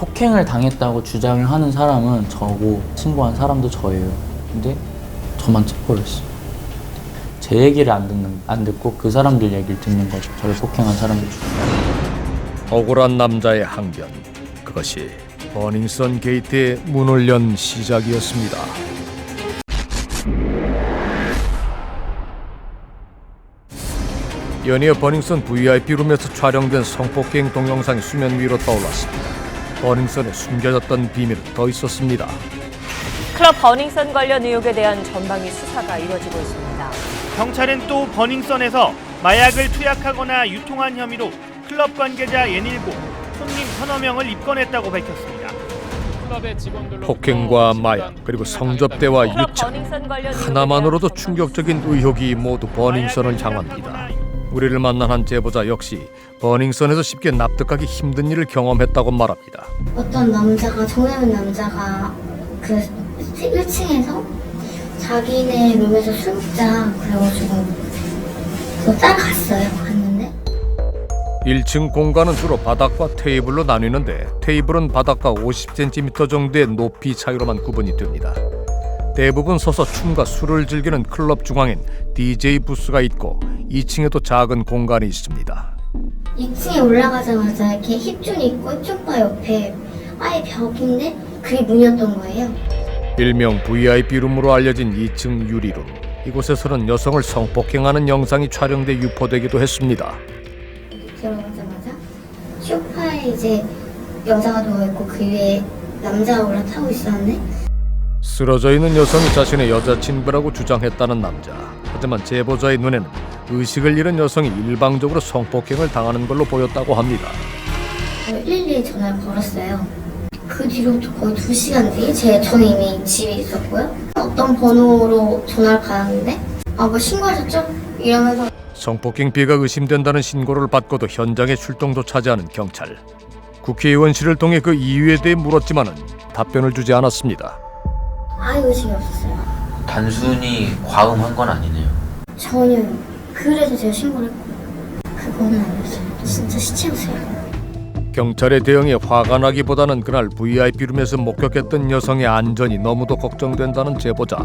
폭행을 당했다고 주장을 하는 사람은 저고 신고한 사람도 저예요. 근데 저만 체포했어요. 제 얘기를 안 듣는 안 듣고 그 사람들 얘기를 듣는 거죠. 저를 폭행한 사람들 중. 억울한 남자의 항변 그것이 버닝썬 게이트의 문을 연 시작이었습니다. 연이어 버닝썬 VIP 룸에서 촬영된 성폭행 동영상이 수면 위로 떠올랐습니다. 버닝썬에 숨겨졌던 비밀은 더 있었습니다. 클럽 버닝썬 관련 의혹에 대한 전방위 수사가 이루어지고 있습니다. 경찰은 또 버닝썬에서 마약을 투약하거나 유통한 혐의로 클럽 관계자 67, 손님 서너 명을 입건했다고 밝혔습니다. 폭행과 마약 그리고 성접대와 클럽 유착 버닝썬 관련 의혹에 하나만으로도 충격적인 의혹이 모두 버닝썬을 향합니다. 우리를 만난 한 제보자 역시 버닝썬에서 쉽게 납득하기 힘든 일을 경험했다고 말합니다. 어떤 남자가 정해운 남자가 그 1층에서 자기네 룸에서 술 먹자 그래가지고 저 따라갔어요 갔는데 1층 공간은 주로 바닥과 테이블로 나뉘는데 테이블은 바닥과 50cm 정도의 높이 차이로만 구분이 됩니다. 대부분 서서 춤과 술을 즐기는 클럽 중앙엔 DJ 부스가 있고 2층에도 작은 공간이 있습니다. 2층에 올라가자마자 이렇게 힙존 있고 힙존바 옆에 아예 벽인데 그게 문이었던 거예요 일명 VIP 룸으로 알려진 2층 유리룸. 이곳에서는 여성을 성폭행하는 영상이 촬영돼 유포되기도 했습니다. 들어가자마자 소파에 이제 여자가 누워있고 그 위에 남자가 올라타고 있었는데 쓰러져 있는 여성이 자신의 여자친구라고 주장했다는 남자. 하지만 제보자의 눈에는 의식을 잃은 여성이 일방적으로 성폭행을 당하는 걸로 보였다고 합니다. 112에 전화를 걸었어요. 그 뒤로부터 거의 2시간 뒤에 제 저는 이미 집에 있었고요. 어떤 번호로 전화를 받았는데 아 뭐 신고하셨죠? 이러면서 성폭행 피해가 의심된다는 신고를 받고도 현장에 출동조차 하지 않은 경찰. 국회의원실을 통해 그 이유에 대해 물었지만은 답변을 주지 않았습니다. 아예 의식이 없었어요. 단순히 과음한 건 아니네요. 전혀 그래서 제가 신고를 했고요. 그거는 아니었어요. 진짜 시체였어요. 경찰의 대응에 화가 나기보다는 그날 VIP룸에서 목격했던 여성의 안전이 너무도 걱정된다는 제보자.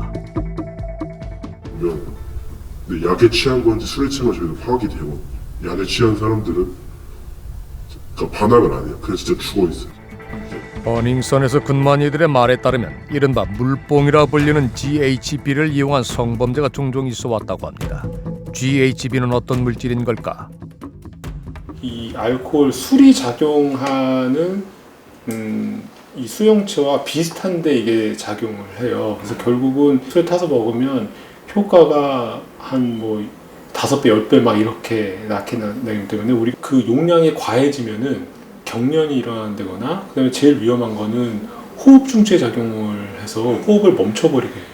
면 근데 약에 취한 건지 술에 취한 건지 파악이 되고 약에 취한 사람들은 그 반항을 안 해요. 그래서 진짜 죽어 있어요. 버닝썬에서 근무한 이들의 말에 따르면 이른바 물뽕이라 불리는 GHB를 이용한 성범죄가 종종 있어 왔다고 합니다. GHB는 어떤 물질인 걸까? 이 알코올 술이 작용하는 음, 이 수용체와 비슷한데 이게 작용을 해요. 그래서 결국은 술에 타서 먹으면 효과가 한 뭐 다섯 배, 열 배 막 이렇게 낳게 나기 때문에 우리 그 용량이 과해지면은 경련이 일어난다거나 그다음에 제일 위험한 거는 호흡 중체 작용을 해서 호흡을 멈춰버리게 해요.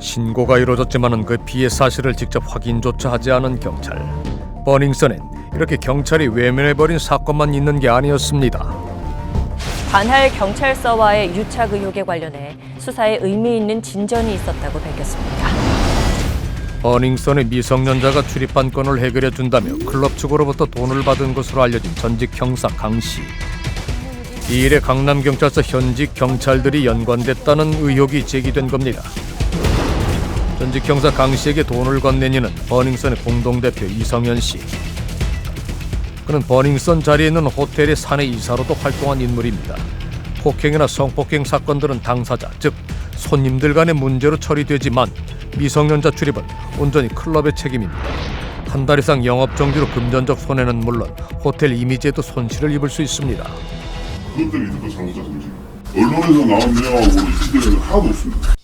신고가 이루어졌지만은 그 피해 사실을 직접 확인조차 하지 않은 경찰. 버닝썬엔 이렇게 경찰이 외면해버린 사건만 있는 게 아니었습니다. 관할 경찰서와의 유착 의혹에 관련해 수사에 의미 있는 진전이 있었다고 밝혔습니다. 버닝썬의 미성년자가 출입한 건을 해결해 준다며 클럽 측으로부터 돈을 받은 것으로 알려진 전직 형사 강 씨. 이 일에 강남 경찰서 현직 경찰들이 연관됐다는 의혹이 제기된 겁니다. 전직 형사 강 씨에게 돈을 건넨 이는 버닝썬의 공동대표 이성현 씨. 그는 버닝썬 자리에 있는 호텔의 사내 이사로도 활동한 인물입니다. 폭행이나 성폭행 사건들은 당사자, 즉 손님들 간의 문제로 처리되지만 미성년자 출입은 온전히 클럽의 책임입니다. 한 달 이상 영업 정지로 금전적 손해는 물론 호텔 이미지에도 손실을 입을 수 있습니다. 그것 때문에 이거 잘못한 거지. 언론에서 나온 내용하고 이치들은 하나도 없습니다.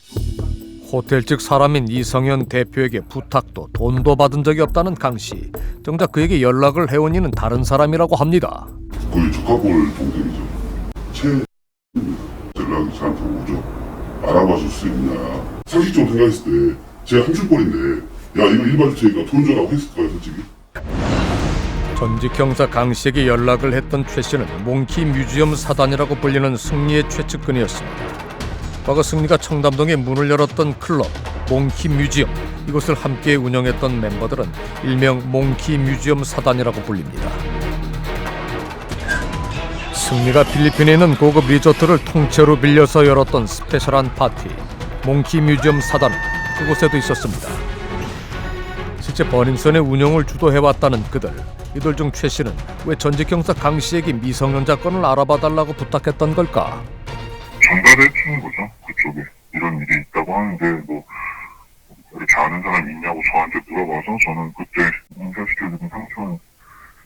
호텔 측 사람인 이성현 대표에게 부탁도 돈도 받은 적이 없다는 강 씨. 정작 그에게 연락을 해온 이는 다른 사람이라고 합니다. 거의 조카볼 동생이죠. 최 연락이 저한테 오죠. 알아봐 줄 수 있냐. 상식적으로 생각했을 때 제가 한줄꼴인데 야 이거 일반 주체니까 돈 줘라고 했을 거예요 솔직히. 전직 형사 강 씨에게 연락을 했던 최 씨는 몽키 뮤지엄 사단이라고 불리는 승리의 최측근이었습니다. 과거 승리가 청담동에 문을 열었던 클럽 몽키 뮤지엄 이곳을 함께 운영했던 멤버들은 일명 몽키 뮤지엄 사단이라고 불립니다. 승리가 필리핀에 있는 고급 리조트를 통째로 빌려서 열었던 스페셜한 파티 몽키 뮤지엄 사단은 그곳에도 있었습니다. 실제 버닝썬의 운영을 주도해왔다는 그들 이들 중 최 씨는 왜 전직 경사 강 씨에게 미성년자 건을 알아봐달라고 부탁했던 걸까? 전달해 주는 거죠. 그쪽에 이런 일이 있다고 하는데 뭐 이렇게 아는 사람 있냐고 저한테 물어봐서 저는 그때 연결시켜드린 상처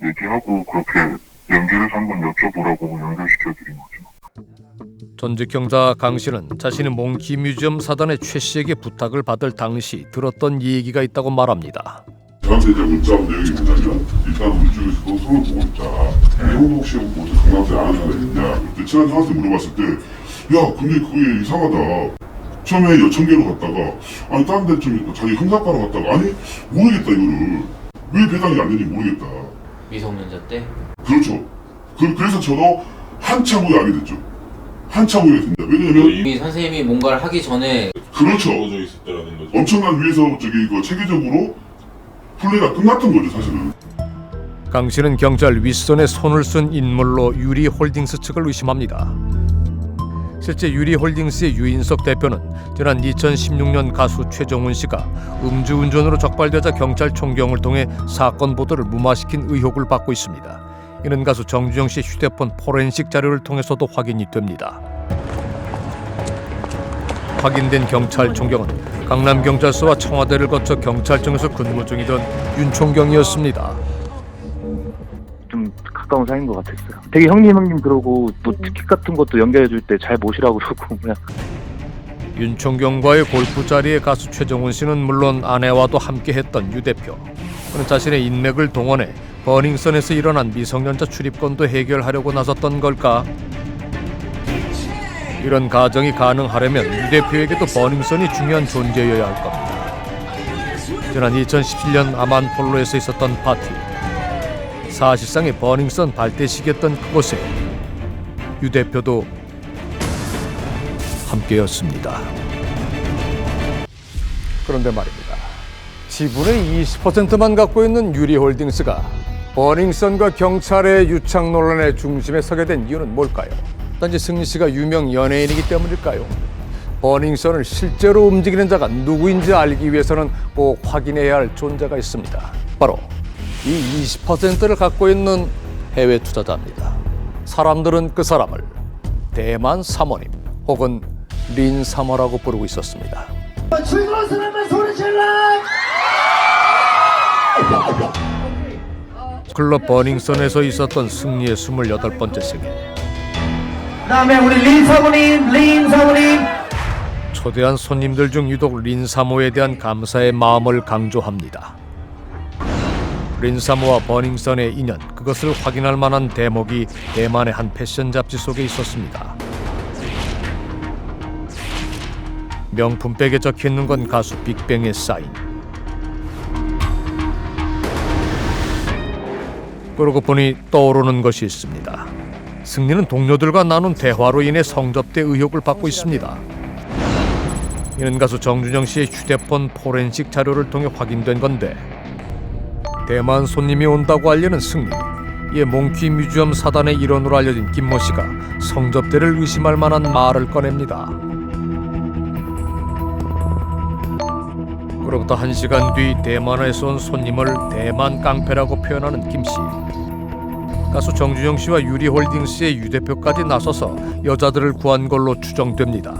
얘기하고 그렇게 연결해서 한번 여쭤보라고 연결시켜드린 거죠. 전직 경사 강 씨는 자신이 몽키 뮤지엄 사단의 최 씨에게 부탁을 받을 당시 들었던 얘기가 있다고 말합니다. 저한테 이제 문자 온 내용이 뭐냐면 일단 우리 쪽에서도 서로 보고 있다. 형도 혹시 뭐 강남대 아는 사람 있냐? 그때 친한 형한테 물어봤을 때, 야 근데 그게 이상하다. 처음에 여천계로 갔다가 아니 다른 데좀 자기 형사과로 갔다가 아니 모르겠다 이거를 왜 배당이 안 되는지 모르겠다. 미성년자 때 그렇죠. 그, 그래서 저도 한참 후에 알게 됐죠. 한참 후에 됐냐. 왜냐면 이 선생님이 뭔가를 하기 전에 그렇죠. 엄청난 위에서 저기 이거 체계적으로 플레이가 끝났던 거죠 사실은. 강 씨는 경찰 윗선에 손을 쓴 인물로 유리 홀딩스 측을 의심합니다. 실제 유리 홀딩스의 유인석 대표는 지난 2016년 가수 최정훈 씨가 음주운전으로 적발되자 경찰 총경을 통해 사건 보도를 무마시킨 의혹을 받고 있습니다. 이는 가수 정주영 씨의 휴대폰 포렌식 자료를 통해서도 확인이 됩니다. 확인된 경찰 총경은 강남 경찰서와 청와대를 거쳐 경찰청에서 근무 중이던 윤 총경이었습니다. 좀 가까운 사이인 것 같았어요. 되게 형님 형님 그러고 뭐 티켓 같은 것도 연결해 줄 때 잘 모시라고 그러고 그냥 윤총경과의 골프 자리에 가수 최정훈 씨는 물론 아내와도 함께했던 유 대표. 그는 자신의 인맥을 동원해 버닝썬에서 일어난 미성년자 출입권도 해결하려고 나섰던 걸까? 이런 가정이 가능하려면 유 대표에게도 버닝썬이 중요한 존재여야 할 겁니다. 지난 2017년 아만폴로에서 있었던 파티. 사실상의 버닝썬 발대식이었던 그곳에 유 대표도 함께였습니다. 그런데 말입니다. 지분의 20%만 갖고 있는 유리홀딩스가 버닝썬과 경찰의 유착 논란의 중심에 서게 된 이유는 뭘까요? 단지 승리 씨가 유명 연예인이기 때문일까요? 버닝썬을 실제로 움직이는 자가 누구인지 알기 위해서는 꼭 확인해야 할 존재가 있습니다. 바로 이 20%를 갖고 있는 해외 투자자입니다. 사람들은 그 사람을 대만 사모님 혹은 린 사모라고 부르고 있었습니다. 클럽 버닝썬에서 있었던 승리의 28번째 생일. 그다음에 우리 린 사모님, 린 사모님. 초대한 손님들 중 유독 린 사모에 대한 감사의 마음을 강조합니다. 린 사모와 버닝썬의 인연 그것을 확인할 만한 대목이 대만의 한 패션 잡지 속에 있었습니다. 명품백에 적혀 있는 건 가수 빅뱅의 사인. 그러고 보니 떠오르는 것이 있습니다. 승리는 동료들과 나눈 대화로 인해 성접대 의혹을 받고 있습니다. 이는 가수 정준영 씨의 휴대폰 포렌식 자료를 통해 확인된 건데 대만 손님이 온다고 알리는 승리 이에 몽키 뮤지엄 사단의 일원으로 알려진 김모 씨가 성접대를 의심할 만한 말을 꺼냅니다. 그로부터 한 시간 뒤 대만에서 온 손님을 대만 깡패라고 표현하는 김 씨. 가수 정준영 씨와 유리 홀딩스의 유 대표까지 나서서 여자들을 구한 걸로 추정됩니다.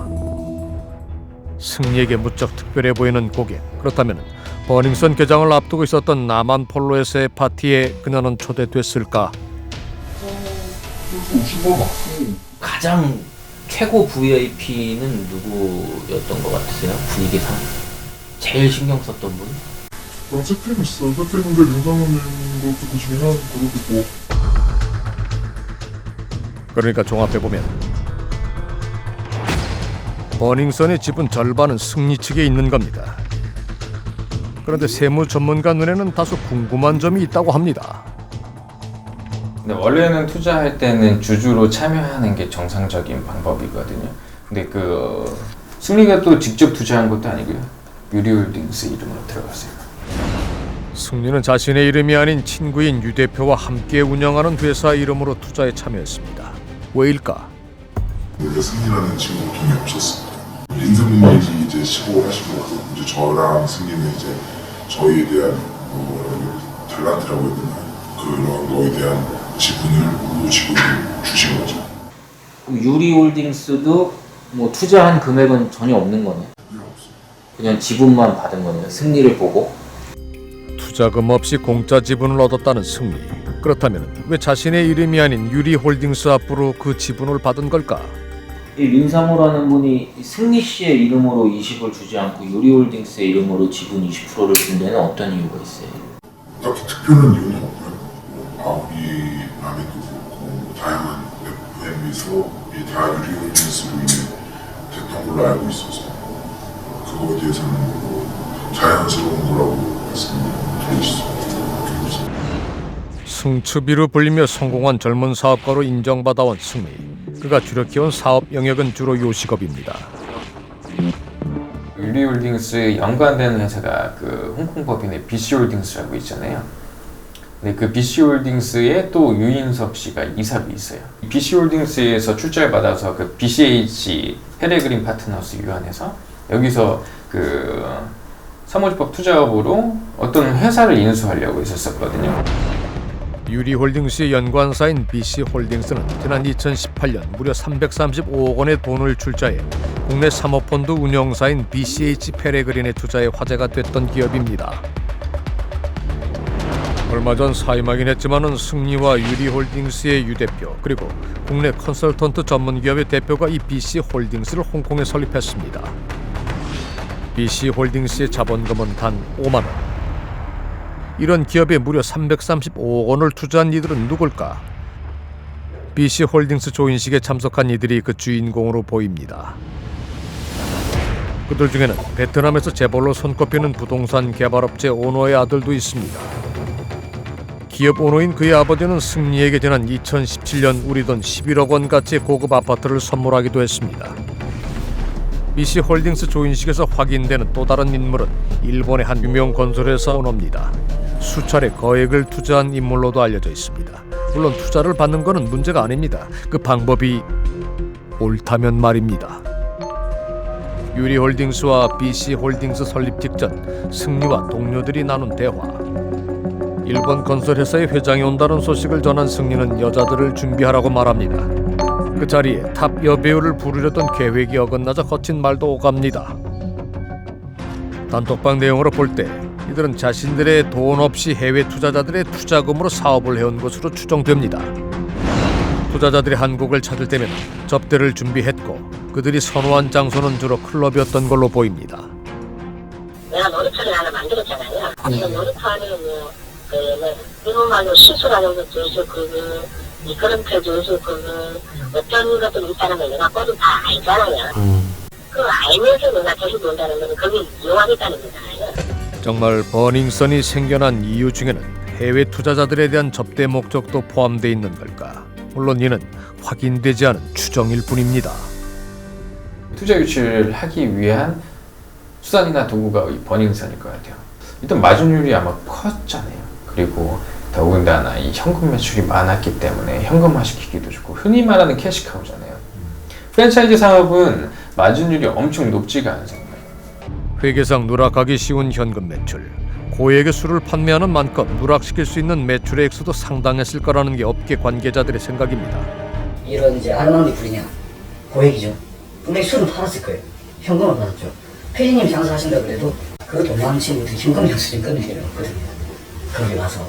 승리에게 무척 특별해 보이는 고객. 그렇다면 버닝썬 개장을 앞두고 있었던 남한 폴로에서의 파티에 그녀는 초대됐을까? 가장 최고 VIP는 누구였던 것 같으세요? 분위기상 제일 신경 썼던 분? 그럼 세팀 있어요. 세팀인데 윤상훈님도 그 중에 한 그룹이고 그러니까 종합해 보면 버닝썬의 지분 절반은 승리 측에 있는 겁니다. 그런데 세무 전문가 눈에는 다소 궁금한 점이 있다고 합니다. 근데 원래는 투자할 때는 주주로 참여하는 게 정상적인 방법이거든요. 근데 그 승리가 또 직접 투자한 것도 아니고요. 유리홀딩스 이름으로 들어갔어요. 승리는 자신의 이름이 아닌 친구인 유 대표와 함께 운영하는 회사 이름으로 투자에 참여했습니다. 왜일까? 원래 승리라는 친구가 돈이 없었습니다. 인생문명이 이제 15 하시고 나서 이제 저랑 승리는 이제 저희에 대한 뭐 탤런트라고 해야 되나 그런 거에 대한 지분을 지분을 주신 거죠. 유리홀딩스도 뭐 투자한 금액은 전혀 없는 거네. 그냥 지분만 받은 거네요. 승리를 보고. 투자금 없이 공짜 지분을 얻었다는 승리. 그렇다면 왜 자신의 이름이 아닌 유리홀딩스 앞으로 그 지분을 받은 걸까? 이 린사모라는 분이 승리 씨의 이름으로 이식을 주지 않고 유리홀딩스의 이름으로 지분 20%를 준 데는 어떤 이유가 있어요? 딱히 특별한 이유는 없고요. 뭐 마음에 들고 뭐 다양한 FM에서 이 다유리 홀딩스로 인해 됐던 걸로 알고 있어서 그거에 대해서는 뭐 자연스러운 거라고 말씀드릴 수 있습니다. 승추비로 불리며 성공한 젊은 사업가로 인정받아온 승리. 그가 주력해온 사업 영역은 주로 요식업입니다. 유리홀딩스에 연관되는 회사가 그 홍콩 법인의 BC홀딩스라고 있잖아요. 근데 그 BC홀딩스에 또 유인섭 씨가 이사비 있어요. BC홀딩스에서 출자를 받아서 그 BCH 페레그린 파트너스 유한해서 여기서 그 사무직법 투자업으로 어떤 회사를 인수하려고 했었거든요. 유리홀딩스의 연관사인 BC홀딩스는 지난 2018년 무려 335억 원의 돈을 출자해 국내 사모펀드 운영사인 BCH 페레그린의 투자에 화제가 됐던 기업입니다. 얼마 전 사임하긴 했지만은 승리와 유리홀딩스의 유 대표 그리고 국내 컨설턴트 전문 기업의 대표가 이 BC홀딩스를 홍콩에 설립했습니다. BC홀딩스의 자본금은 단 5만 원. 이런 기업에 무려 335억 원을 투자한 이들은 누굴까? BC홀딩스 조인식에 참석한 이들이 그 주인공으로 보입니다. 그들 중에는 베트남에서 재벌로 손꼽히는 부동산 개발업체 오너의 아들도 있습니다. 기업 오너인 그의 아버지는 승리에게 지난 2017년 우리 돈 11억 원 가치의 고급 아파트를 선물하기도 했습니다. BC 홀딩스 조인식에서 확인되는 또 다른 인물은 일본의 한 유명 건설회사 오너입니다. 수차례 거액을 투자한 인물로도 알려져 있습니다. 물론 투자를 받는 것은 문제가 아닙니다. 그 방법이 옳다면 말입니다. 유리 홀딩스와 BC홀딩스 설립 직전 승리와 동료들이 나눈 대화. 일본 건설회사의 회장이 온다는 소식을 전한 승리는 여자들을 준비하라고 말합니다. 그 자리에 탑 여배우를 부르려던 계획이 어긋나자 거친 말도 오갑니다. 단톡방 내용으로 볼 때 이들은 자신들의 돈 없이 해외 투자자들의 투자금으로 사업을 해온 것으로 추정됩니다. 투자자들이 한국을 찾을 때면 접대를 준비했고 그들이 선호한 장소는 주로 클럽이었던 걸로 보입니다. 내가 놀이터를 하나 만들었잖아요. 이 놀이터는 뭐, 그, 뭐, 일본말로 시술하는 것도 있고, 그, 미끄럼틀 조수, 그, 어떤 것들이 있다는 걸 내가 거기 다 알잖아요. 그 알면서 내가 계속 논다는 건 거기 이용하겠다는 거잖아요. 정말 버닝썬이 생겨난 이유 중에는 해외 투자자들에 대한 접대 목적도 포함되어 있는 걸까? 물론 이는 확인되지 않은 추정일 뿐입니다. 투자 유치를 하기 위한 수단이나 도구가 이 버닝썬일 것 같아요. 일단 마진율이 아마 컸잖아요. 그리고 더군다나 이 현금 매출이 많았기 때문에 현금화 시키기도 좋고 흔히 말하는 캐시카우잖아요. 프랜차이즈 사업은 마진율이 엄청 높지가 않습니다. 회계상 누락하기 쉬운 현금 매출. 고액의 술을 판매하는 만큼 누락시킬 수 있는 매출의 액수도 상당했을 거라는 게 업계 관계자들의 생각입니다. 이런 이제 아르망디 불이냐 고액이죠. 분명히 술은 팔았을 거예요. 현금을 받았죠. 피디님 장사하신다 그래도 그 돈 많은 친구들이 현금 영수증 끊으시거든요. 거기 가서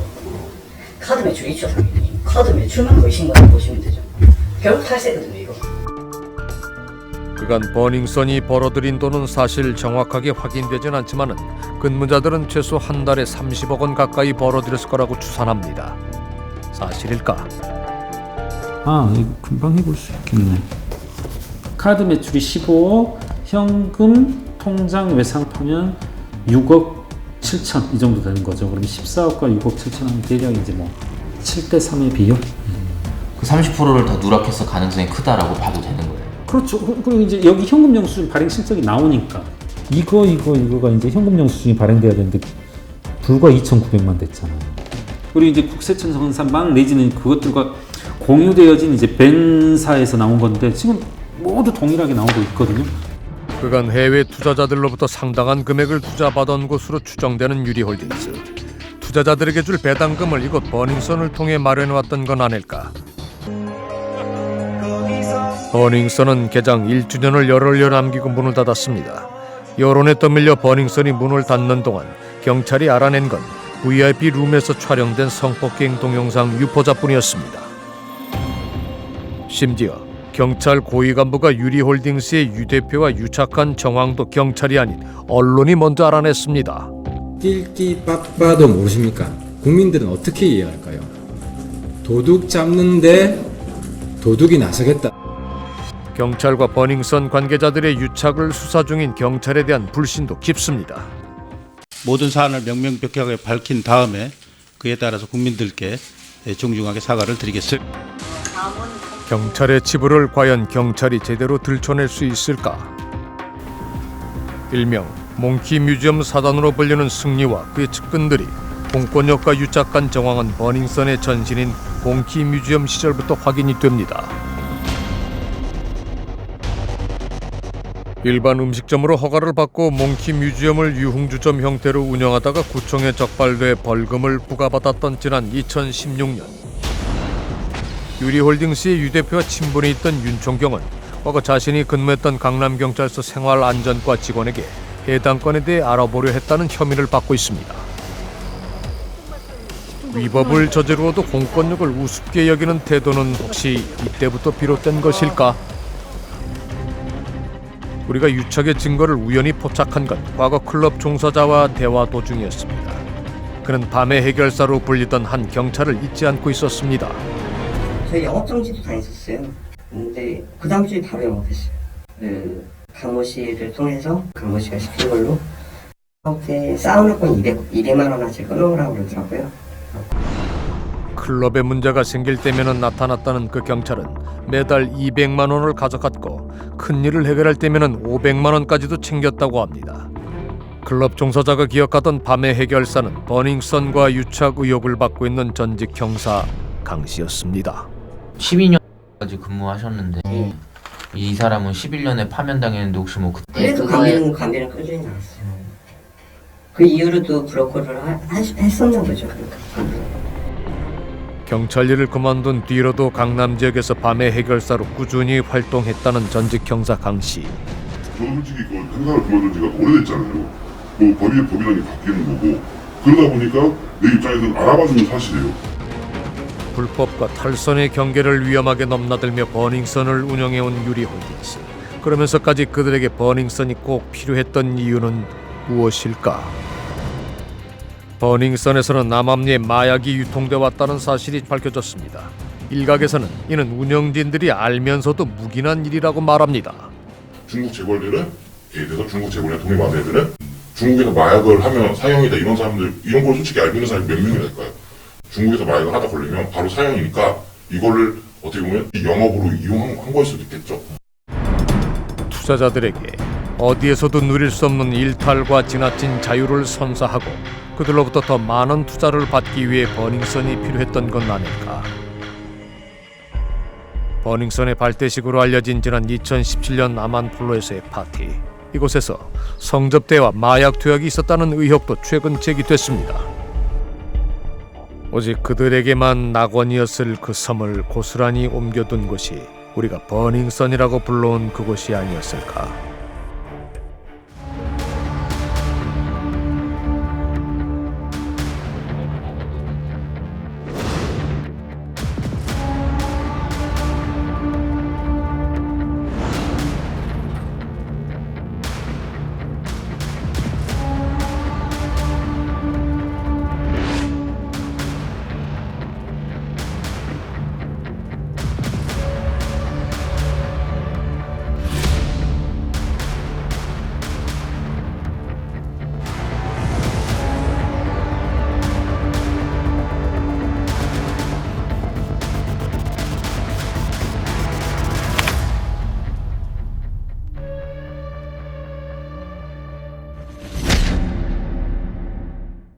카드 매출 있죠. 카드 매출만 거의신 거라고 보시면 되죠. 결국 탈세거든요 이거. 그간 버닝썬이 벌어들인 돈은 사실 정확하게 확인되진 않지만은 근무자들은 최소 한 달에 30억 원 가까이 벌어들였을 거라고 추산합니다. 사실일까? 아, 이거 금방 해볼 수 있겠네. 카드 매출이 15억, 현금 통장 외상 파면 6억 7천 이 정도 되는 거죠. 그럼 14억과 6억 7천 하면 대략 이제 뭐 7대 3의 비율? 그 30%를 더 누락해서 가능성이 크다라고 봐도 되는 거예요. 그렇죠. 그리고 이제 여기 현금 영수증 발행 실적이 나오니까 이거 이거 이거가 이제 현금 영수증이 발행돼야 되는데 불과 2,900만 됐잖아요. 그리고 이제 국세청 정산방 내지는 그것들과 공유되어진 이제 벤사에서 나온 건데 지금 모두 동일하게 나오고 있거든요. 그간 해외 투자자들로부터 상당한 금액을 투자받은 것으로 추정되는 유리홀딩스. 투자자들에게 줄 배당금을 이곳 버닝썬을 통해 마련해왔던 건 아닐까. 버닝썬은 개장 1주년을 열흘여 남기고 문을 닫았습니다. 여론에 떠밀려 버닝썬이 문을 닫는 동안 경찰이 알아낸 건 VIP 룸에서 촬영된 성폭행 동영상 유포자뿐이었습니다. 심지어 경찰 고위 간부가 유리홀딩스의 유 대표와 유착한 정황도 경찰이 아닌 언론이 먼저 알아냈습니다. 낄끼 빠빠도 모르십니까? 국민들은 어떻게 이해할까요? 도둑 잡는데 도둑이 나서겠다. 경찰과 버닝썬 관계자들의 유착을 수사 중인 경찰에 대한 불신도 깊습니다. 모든 사안을 명명백백하게 밝힌 다음에 그에 따라서 국민들께 정중하게 사과를 드리겠습니다. 경찰의 치부를 과연 경찰이 제대로 들춰낼 수 있을까? 일명 몽키 뮤지엄 사단으로 불리는 승리와 그의 측근들이 공권력과 유착한 정황은 버닝썬의 전신인 몽키 뮤지엄 시절부터 확인이 됩니다. 일반 음식점으로 허가를 받고 몽키 뮤지엄을 유흥주점 형태로 운영하다가 구청에 적발돼 벌금을 부과받았던 지난 2016년 유리홀딩스의 유 대표와 친분이 있던 윤총경은 과거 자신이 근무했던 강남경찰서 생활안전과 직원에게 해당 건에 대해 알아보려 했다는 혐의를 받고 있습니다. 위법을 저지르어도 공권력을 우습게 여기는 태도는 혹시 이때부터 비롯된 것일까? 우리가 유착의 증거를 우연히 포착한 건 과거 클럽 종사자와 대화 도중이었습니다. 그는 밤의 해결사로 불리던 한 경찰을 잊지 않고 있었습니다. 저희 영업정지도 당했었어요. 근데 그 다음 주에 바로 영업했어요. 그 강모 씨를 통해서 강모 씨가 시킨 걸로 그때 사우나권 200, 200만 원어치 끊어오라고 그러더라고요. 클럽에 문제가 생길 때면은 나타났다는 그 경찰은 매달 200만 원을 가져갔고 큰 일을 해결할 때면은 500만 원까지도 챙겼다고 합니다. 클럽 종사자가 기억하던 밤의 해결사는 버닝썬과 유착 의혹을 받고 있는 전직 형사 강 씨였습니다. 12년까지 근무하셨는데 이 사람은 11년에 파면당했는데 혹시 뭐 그때 그래도 감비는 감비는 꾸준히 나왔어요. 그 이후로도 브로커를 하, 하, 했었나 보죠. 그러니까. 경찰 일을 그만둔 뒤로도 강남 지역에서 밤의 해결사로 꾸준히 활동했다는 전직 형사 강 씨. 저는 솔직히 그 행사를 그만둔 지가 오래됐잖아요. 뭐 법이 법이라는 게 바뀌는 거고 그러다 보니까 내 입장에서는 알아봐주는 사실이에요. 불법과 탈선의 경계를 위험하게 넘나들며 버닝썬을 운영해온 유리 홀딩스. 그러면서까지 그들에게 버닝썬이 꼭 필요했던 이유는 무엇일까? 버닝썬에서는 남암리에 마약이 유통돼 왔다는 사실이 밝혀졌습니다. 일각에서는 이는 운영진들이 알면서도 묵인한 일이라고 말합니다. 중국 재벌들은 예를 들어서 중국 재벌이나 독립한 애들은 중국에서 마약을 하면 사형이다 이런 사람들 이런 걸 솔직히 알고 있는 사람이 몇 명이 될까요? 중국에서 마약을 하다 걸리면 바로 사형이니까 이거를 어떻게 보면 영업으로 이용한 걸 수도 있겠죠. 투자자들에게 어디에서도 누릴 수 없는 일탈과 지나친 자유를 선사하고 그들로부터 더 많은 투자를 받기 위해 버닝썬이 필요했던 건 아닐까. 버닝썬의 발대식으로 알려진 지난 2017년 아만폴로에서의 파티. 이곳에서 성접대와 마약 투약이 있었다는 의혹도 최근 제기됐습니다. 오직 그들에게만 낙원이었을 그 섬을 고스란히 옮겨둔 곳이 우리가 버닝썬이라고 불러온 그곳이 아니었을까.